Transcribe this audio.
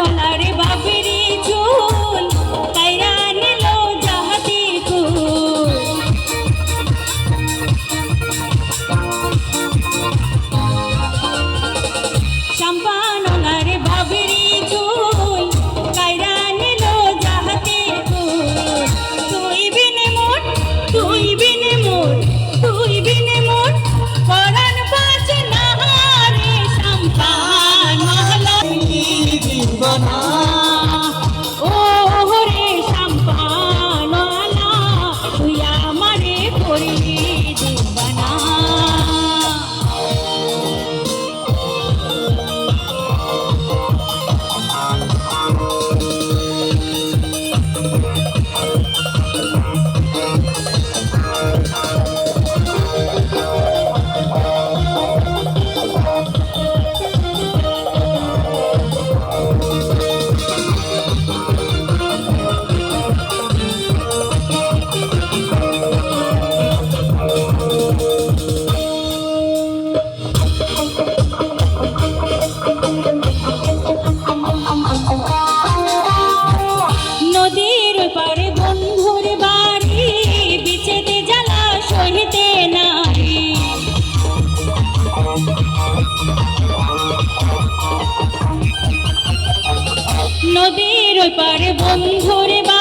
নলারে বাবেরি চোখ ওই পারে বন্ধুরে বাড়ি